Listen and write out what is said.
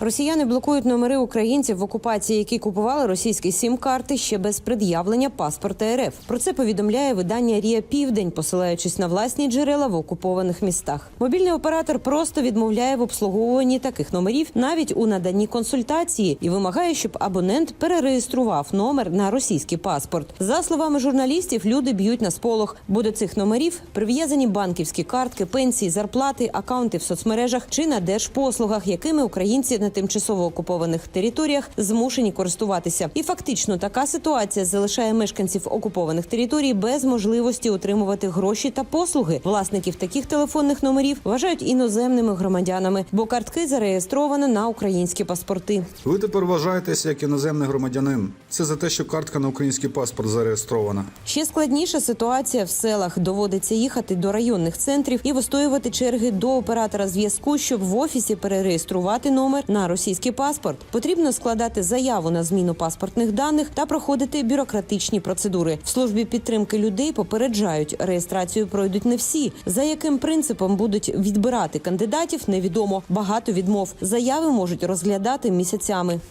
Росіяни блокують номери українців в окупації, які купували російські сім-карти ще без пред'явлення паспорта РФ. Про це повідомляє видання Рія Південь, посилаючись на власні джерела в окупованих містах. Мобільний оператор просто відмовляє в обслуговуванні таких номерів навіть у наданні консультації і вимагає, щоб абонент перереєстрував номер на російський паспорт. За словами журналістів, люди б'ють на сполох, бо до цих номерів прив'язані банківські картки, пенсії, зарплати, акаунти в соцмережах чи на держпослугах, якими українці на тимчасово окупованих територіях змушені користуватися. І фактично така ситуація залишає мешканців окупованих територій без можливості отримувати гроші та послуги. Власників таких телефонних номерів вважають іноземними громадянами, бо картки зареєстровані на українські паспорти. Ви тепер вважаєтеся як іноземний громадянин. Це за те, що картка на український паспорт зареєстрована. Ще складніша ситуація в селах. Доводиться їхати до районних центрів і вистоювати черги до оператора зв'язку, щоб в офісі перереєструвати номер на російський паспорт. Потрібно складати заяву на зміну паспортних даних та проходити бюрократичні процедури. В службі підтримки людей попереджають, реєстрацію пройдуть не всі. За яким принципом будуть відбирати кандидатів, невідомо. Багато відмов. Заяви можуть розглядати місяцями.